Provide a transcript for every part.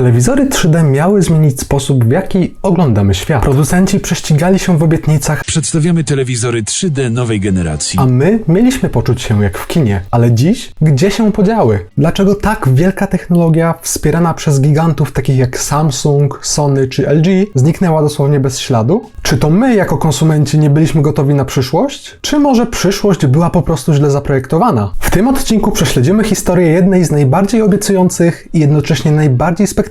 Telewizory 3D miały zmienić sposób, w jaki oglądamy świat. Producenci prześcigali się w obietnicach, Przedstawiamy telewizory 3D nowej generacji. a my mieliśmy poczuć się jak w kinie. Ale dziś, gdzie się podziały? Dlaczego tak wielka technologia, wspierana przez gigantów takich jak Samsung, Sony czy LG, zniknęła dosłownie bez śladu? Czy to my, jako konsumenci, nie byliśmy gotowi na przyszłość? Czy może przyszłość była po prostu źle zaprojektowana? W tym odcinku prześledzimy historię jednej z najbardziej obiecujących i jednocześnie najbardziej spektakularnych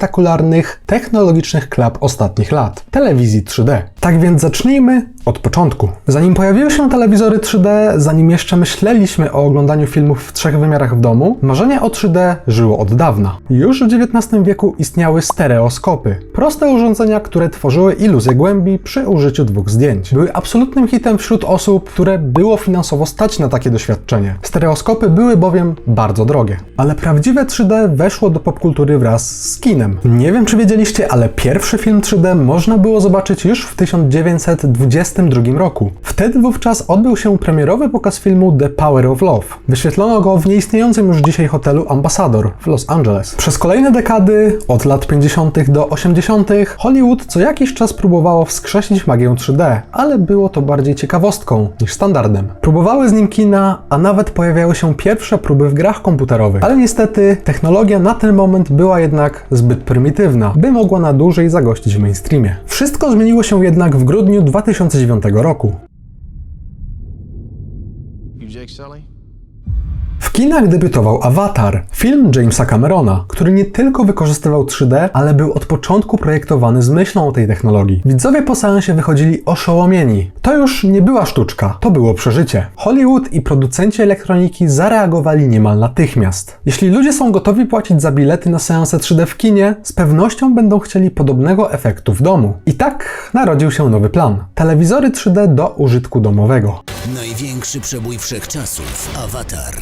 technologicznych klap ostatnich lat telewizji 3D. Tak więc zacznijmy od początku. Zanim pojawiły się telewizory 3D, zanim jeszcze myśleliśmy o oglądaniu filmów w trzech wymiarach w domu, marzenie o 3D żyło od dawna. Już w XIX wieku istniały stereoskopy, proste urządzenia, które tworzyły iluzję głębi przy użyciu dwóch zdjęć. Były absolutnym hitem wśród osób, które było finansowo stać na takie doświadczenie. Stereoskopy były bowiem bardzo drogie. Ale prawdziwe 3D weszło do popkultury wraz z kinem. Nie wiem, czy wiedzieliście, ale pierwszy film 3D można było zobaczyć już w 1922 roku. Wtedy wówczas odbył się premierowy pokaz filmu The Power of Love. Wyświetlono go w nieistniejącym już dzisiaj hotelu Ambassador w Los Angeles. Przez kolejne dekady, od lat 50. do 80., Hollywood co jakiś czas próbowało wskrzesić magię 3D, ale było to bardziej ciekawostką niż standardem. Próbowały z nim kina, a nawet pojawiały się pierwsze próby w grach komputerowych. Ale niestety technologia na ten moment była jednak zbyt prymitywna, by mogła na dłużej zagościć w mainstreamie. Wszystko zmieniło się jednak w grudniu 2009 roku. You Jake Sully? Kinach debiutował Avatar, film Jamesa Camerona, który nie tylko wykorzystywał 3D, ale był od początku projektowany z myślą o tej technologii. Widzowie po seansie wychodzili oszołomieni. To już nie była sztuczka, to było przeżycie. Hollywood i producenci elektroniki zareagowali niemal natychmiast. Jeśli ludzie są gotowi płacić za bilety na seanse 3D w kinie, z pewnością będą chcieli podobnego efektu w domu. I tak narodził się nowy plan. Telewizory 3D do użytku domowego. Największy przebój wszechczasów. Avatar.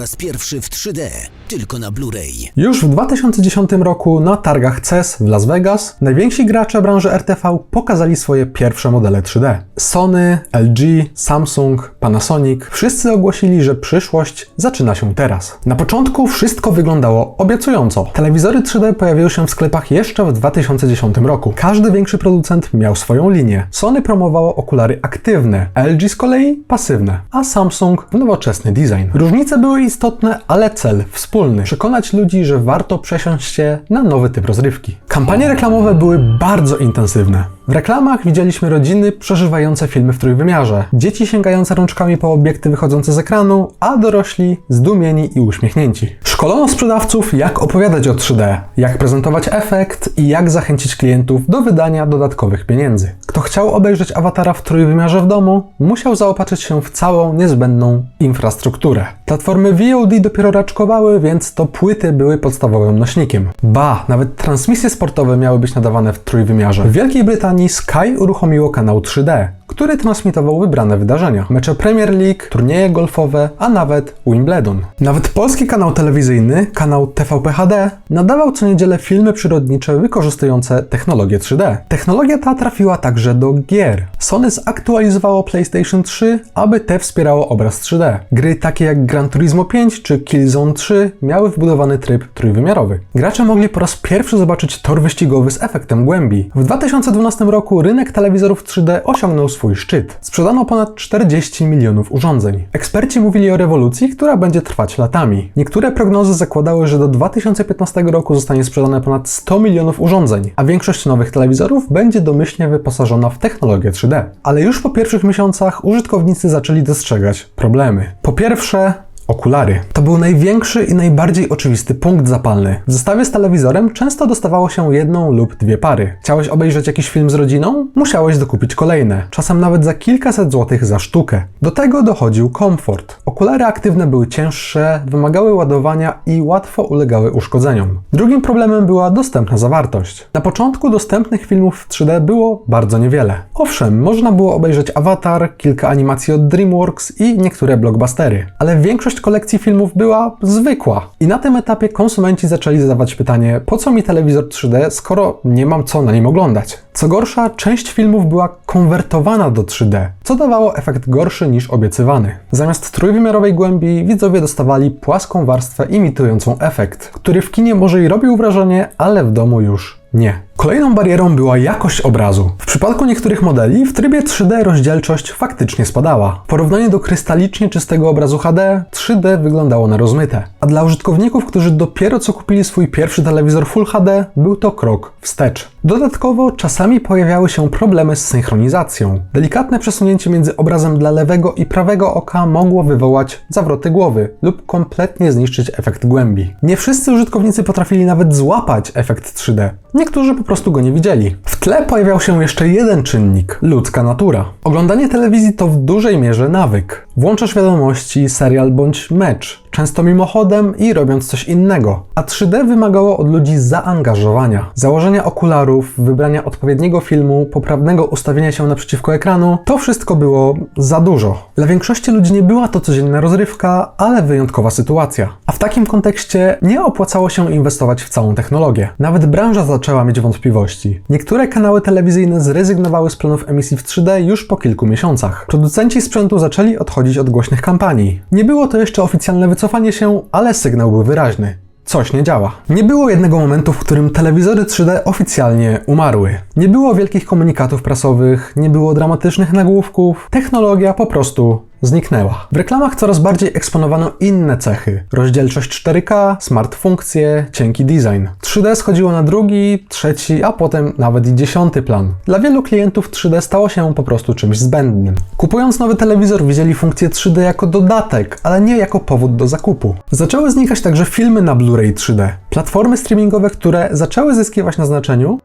Raz pierwszy w 3D. Tylko na Blu-ray. Już w 2010 roku na targach CES w Las Vegas najwięksi gracze branży RTV pokazali swoje pierwsze modele 3D. Sony, LG, Samsung, Panasonic wszyscy ogłosili, że przyszłość zaczyna się teraz. Na początku wszystko wyglądało obiecująco. Telewizory 3D pojawiły się w sklepach jeszcze w 2010 roku. Każdy większy producent miał swoją linię. Sony promowało okulary aktywne, LG z kolei pasywne, a Samsung nowoczesny design. Różnice były istotne, ale cel wspólny. Przekonać ludzi, że warto przesiąść się na nowy typ rozrywki. Kampanie reklamowe były bardzo intensywne. W reklamach widzieliśmy rodziny przeżywające filmy w trójwymiarze, dzieci sięgające rączkami po obiekty wychodzące z ekranu, a dorośli zdumieni i uśmiechnięci. Szkolono sprzedawców, jak opowiadać o 3D, jak prezentować efekt i jak zachęcić klientów do wydania dodatkowych pieniędzy. Kto chciał obejrzeć awatara w trójwymiarze w domu, musiał zaopatrzyć się w całą niezbędną infrastrukturę. Platformy VOD dopiero raczkowały, więc to płyty były podstawowym nośnikiem. Ba, nawet transmisje sportowe miały być nadawane w trójwymiarze. W Wielkiej Brytanii Sky uruchomiło kanał 3D, który transmitował wybrane wydarzenia. Mecze Premier League, turnieje golfowe, a nawet Wimbledon. Nawet polski kanał telewizyjny, kanał TVP HD, nadawał co niedzielę filmy przyrodnicze wykorzystujące technologię 3D. Technologia ta trafiła także do gier. Sony zaktualizowało PlayStation 3, aby te wspierało obraz 3D. Gry takie jak Gran Turismo 5 czy Killzone 3 miały wbudowany tryb trójwymiarowy. Gracze mogli po raz pierwszy zobaczyć tor wyścigowy z efektem głębi. W 2012 roku rynek telewizorów 3D osiągnął swój szczyt. Sprzedano ponad 40 milionów urządzeń. Eksperci mówili o rewolucji, która będzie trwać latami. Niektóre prognozy zakładały, że do 2015 roku zostanie sprzedane ponad 100 milionów urządzeń, a większość nowych telewizorów będzie domyślnie wyposażona w technologię 3D. Ale już po pierwszych miesiącach użytkownicy zaczęli dostrzegać problemy. Po pierwsze, Okulary. To był największy i najbardziej oczywisty punkt zapalny. W zestawie z telewizorem często dostawało się jedną lub dwie pary. Chciałeś obejrzeć jakiś film z rodziną? Musiałeś dokupić kolejne. Czasem nawet za kilkaset złotych za sztukę. Do tego dochodził komfort. Okulary aktywne były cięższe, wymagały ładowania i łatwo ulegały uszkodzeniom. Drugim problemem była dostępna zawartość. Na początku dostępnych filmów w 3D było bardzo niewiele. Owszem, można było obejrzeć Avatar, kilka animacji od DreamWorks i niektóre blockbustery, ale większość kolekcji filmów była zwykła. I na tym etapie konsumenci zaczęli zadawać pytanie, po co mi telewizor 3D, skoro nie mam co na nim oglądać. Co gorsza, część filmów była konwertowana do 3D, co dawało efekt gorszy niż obiecywany. Zamiast trójwymiarowej głębi widzowie dostawali płaską warstwę imitującą efekt, który w kinie może i robił wrażenie, ale w domu już nie. Kolejną barierą była jakość obrazu. W przypadku niektórych modeli w trybie 3D rozdzielczość faktycznie spadała. W porównaniu do krystalicznie czystego obrazu HD, 3D wyglądało na rozmyte. A dla użytkowników, którzy dopiero co kupili swój pierwszy telewizor Full HD, był to krok wstecz. Dodatkowo czasami pojawiały się problemy z synchronizacją. Delikatne przesunięcie między obrazem dla lewego i prawego oka mogło wywołać zawroty głowy lub kompletnie zniszczyć efekt głębi. Nie wszyscy użytkownicy potrafili nawet złapać efekt 3D. Niektórzy po prostu go nie widzieli. W tle pojawiał się jeszcze jeden czynnik ludzka natura. Oglądanie telewizji to w dużej mierze nawyk. Włączasz wiadomości, serial bądź mecz, często mimochodem i robiąc coś innego. A 3D wymagało od ludzi zaangażowania, założenia okularów, wybrania odpowiedniego filmu, poprawnego ustawienia się naprzeciwko ekranu. To wszystko było za dużo. Dla większości ludzi nie była to codzienna rozrywka, ale wyjątkowa sytuacja. A w takim kontekście nie opłacało się inwestować w całą technologię. Nawet branża zaczęła mieć wątpliwości. Niektóre kanały telewizyjne zrezygnowały z planów emisji w 3D już po kilku miesiącach. Producenci sprzętu zaczęli odchodzić od głośnych kampanii. Nie było to jeszcze oficjalne wycofanie się, ale sygnał był wyraźny. Coś nie działa. Nie było jednego momentu, w którym telewizory 3D oficjalnie umarły. Nie było wielkich komunikatów prasowych, nie było dramatycznych nagłówków. Technologia po prostu zniknęła. W reklamach coraz bardziej eksponowano inne cechy. Rozdzielczość 4K, smart funkcje, cienki design. 3D schodziło na drugi, trzeci, a potem nawet i dziesiąty plan. Dla wielu klientów 3D stało się po prostu czymś zbędnym. Kupując nowy telewizor widzieli funkcję 3D jako dodatek, ale nie jako powód do zakupu. Zaczęły znikać także filmy na Blu-ray 3D. Platformy streamingowe, które zaczęły zyskiwać na znaczeniu,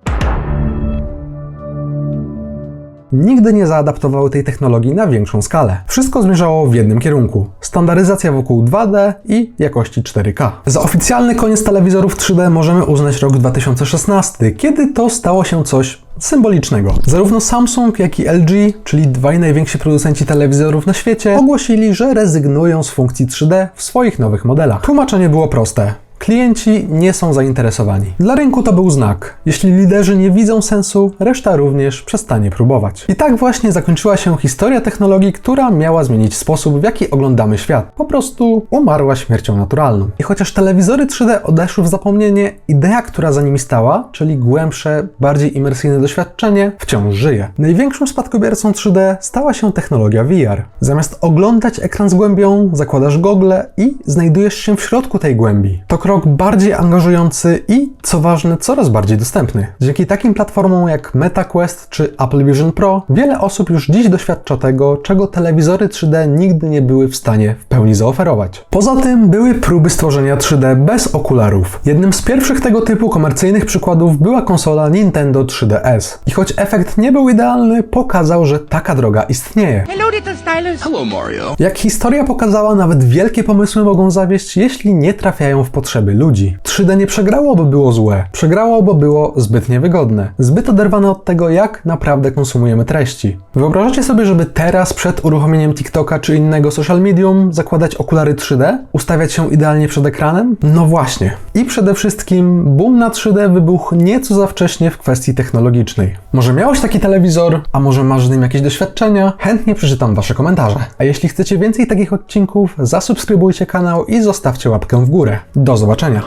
nigdy nie zaadaptowały tej technologii na większą skalę. Wszystko zmierzało w jednym kierunku: standaryzacja wokół 2D i jakości 4K. Za oficjalny koniec telewizorów 3D możemy uznać rok 2016, kiedy to stało się coś symbolicznego. Zarówno Samsung, jak i LG, czyli dwaj najwięksi producenci telewizorów na świecie, ogłosili, że rezygnują z funkcji 3D w swoich nowych modelach. Tłumaczenie było proste. Klienci nie są zainteresowani. Dla rynku to był znak. Jeśli liderzy nie widzą sensu, reszta również przestanie próbować. I tak właśnie zakończyła się historia technologii, która miała zmienić sposób, w jaki oglądamy świat. Po prostu umarła śmiercią naturalną. I chociaż telewizory 3D odeszły w zapomnienie, idea, która za nimi stała, czyli głębsze, bardziej imersyjne doświadczenie, wciąż żyje. Największym spadkobiercą 3D stała się technologia VR. Zamiast oglądać ekran z głębią, zakładasz gogle i znajdujesz się w środku tej głębi. To krok bardziej angażujący i, co ważne, coraz bardziej dostępny. Dzięki takim platformom jak MetaQuest czy Apple Vision Pro, wiele osób już dziś doświadcza tego, czego telewizory 3D nigdy nie były w stanie w pełni zaoferować. Poza tym były próby stworzenia 3D bez okularów. Jednym z pierwszych tego typu komercyjnych przykładów była konsola Nintendo 3DS. I choć efekt nie był idealny, pokazał, że taka droga istnieje. Hello, little stylus. Hello, Mario. Jak historia pokazała, nawet wielkie pomysły mogą zawieść, jeśli nie trafiają w potrzeby ludzi. 3D nie przegrało, bo było złe. Przegrało, bo było zbyt niewygodne. Zbyt oderwane od tego, jak naprawdę konsumujemy treści. Wyobrażacie sobie, żeby teraz, przed uruchomieniem TikToka czy innego social medium, zakładać okulary 3D? Ustawiać się idealnie przed ekranem? No właśnie. I przede wszystkim boom na 3D wybuchł nieco za wcześnie w kwestii technologicznej. Może miałeś taki telewizor, a może masz z nim jakieś doświadczenia? Chętnie przeczytam Wasze komentarze. A jeśli chcecie więcej takich odcinków, zasubskrybujcie kanał i zostawcie łapkę w górę. Do zobaczenia.